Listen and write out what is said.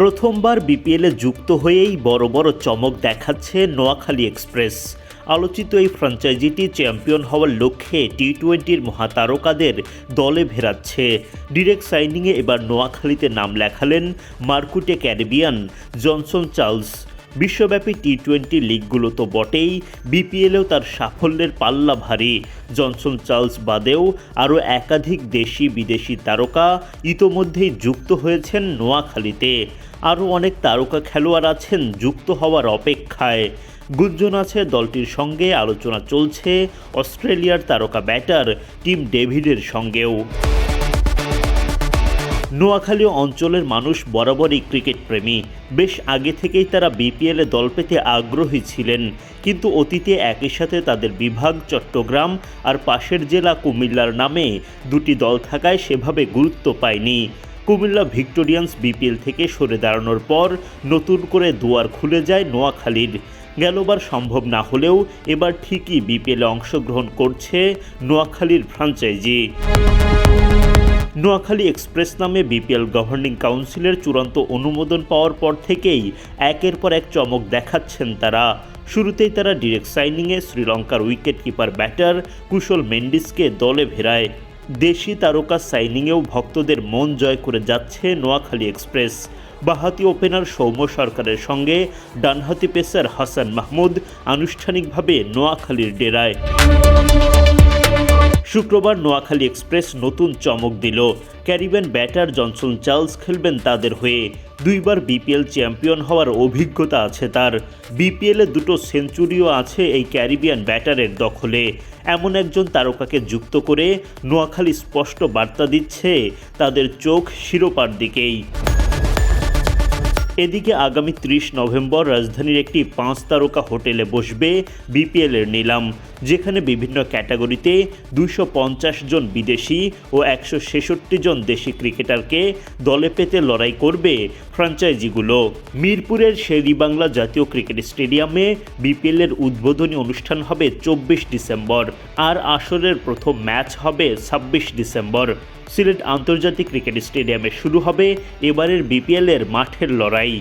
প্রথমবার বিপিএলে যুক্ত হয়েই বড় বড় চমক দেখাচ্ছে নোয়াখালী এক্সপ্রেস। আলোচিত এই ফ্র্যাঞ্চাইজিটি চ্যাম্পিয়ন হওয়ার লক্ষ্যে টি টোয়েন্টির মহাতারকাদের দলে ভেরাচ্ছে। ডিরেক্ট সাইনিংয়ে এবার নোয়াখালীতে নাম লেখালেন মার্কুটে ক্যারিবিয়ান জনসন চার্লস। বিশ্বব্যাপী টি টোয়েন্টি লিগগুলো তো বটেই, বিপিএলেও তার সাফল্যের পাল্লা ভারী। জনসন চার্লস বাদেও আরও একাধিক দেশি বিদেশি তারকা ইতোমধ্যেই যুক্ত হয়েছেন নোয়াখালীতে। আরও অনেক তারকা খেলোয়াড় আছেন যুক্ত হওয়ার অপেক্ষায়। গুঞ্জন আছে দলটির সঙ্গে, আলোচনা চলছে অস্ট্রেলিয়ার তারকা ব্যাটার টিম ডেভিডের সঙ্গেও। নোয়াখালী অঞ্চলের মানুষ বরাবরই ক্রিকেট প্রেমী। বেশ আগে থেকেই তারা বিপিএলে দল পেতে আগ্রহী ছিলেন। কিন্তু অতীতে একই সাথে তাদের বিভাগ, চট্টগ্রাম আর পাশের জেলা কুমিল্লার নামে দুটি দল থাকায় সেভাবে গুরুত্ব পায়নি। কুমিল্লা ভিক্টোরিয়ান্স বিপিএল থেকে সরে দাঁড়ানোর পর নতুন করে দুয়ার খুলে যায় নোয়াখালীর। গেলবার সম্ভব না হলেও এবার ঠিকই বিপিএলে অংশগ্রহণ করছে নোয়াখালীর ফ্রাঞ্চাইজি। নোয়াখালী এক্সপ্রেস নামে বিপিএল গভর্নিং কাউন্সিলের চূড়ান্ত অনুমোদন পাওয়ার পর থেকেই একের পর এক চমক দেখাচ্ছেন তারা। শুরুতেই তারা ডিরেক্ট সাইনিংয়ে শ্রীলঙ্কার উইকেট কিপার ব্যাটার কুশল মেন্ডিসকে দলে ভেড়ায় দেশি তারকা সাইনিংয়েও ভক্তদের মন জয় করে যাচ্ছে নোয়াখালী এক্সপ্রেস। বাহাতি ওপেনার সৌম্য সরকারের সঙ্গে ডানহাতি পেসার হাসান মাহমুদ আনুষ্ঠানিকভাবে নোয়াখালীর ডেরায়। শুক্রবার নোয়াখালী এক্সপ্রেস নতুন চমক দিল। ক্যারিবিয়ান ব্যাটার জনসন চার্লস খেলবেন তাদের হয়ে। দুইবার বিপিএল চ্যাম্পিয়ন হওয়ার অভিজ্ঞতা আছে তার। বিপিএলে দুটো সেঞ্চুরিও আছে এই ক্যারিবিয়ান ব্যাটারের দখলে। এমন একজন তারকাকে যুক্ত করে নোয়াখালী স্পষ্ট বার্তা দিচ্ছে তাদের চোখ শিরোপার দিকেই। এদিকে আগামী ত্রিশ নভেম্বর রাজধানীর একটি পাঁচ তারকা হোটেলে বসবে বিপিএলের নিলাম। যেখানে বিভিন্ন ক্যাটাগরিতে দুইশো পঞ্চাশ জন বিদেশি ও একশো ছেষট্টি জন দেশি ক্রিকেটারকে দলে পেতে লড়াই করবে ফ্র্যাঞ্চাইজিগুলো মিরপুরের শেরিবাংলা জাতীয় ক্রিকেট স্টেডিয়ামে বিপিএলের উদ্বোধনী অনুষ্ঠান হবে চব্বিশ ডিসেম্বর আর আসরের প্রথম ম্যাচ হবে ছাব্বিশ ডিসেম্বর। সিলেট আন্তর্জাতিক ক্রিকেট স্টেডিয়ামে শুরু হবে এবারের বিপিএলের মাঠের লড়াই।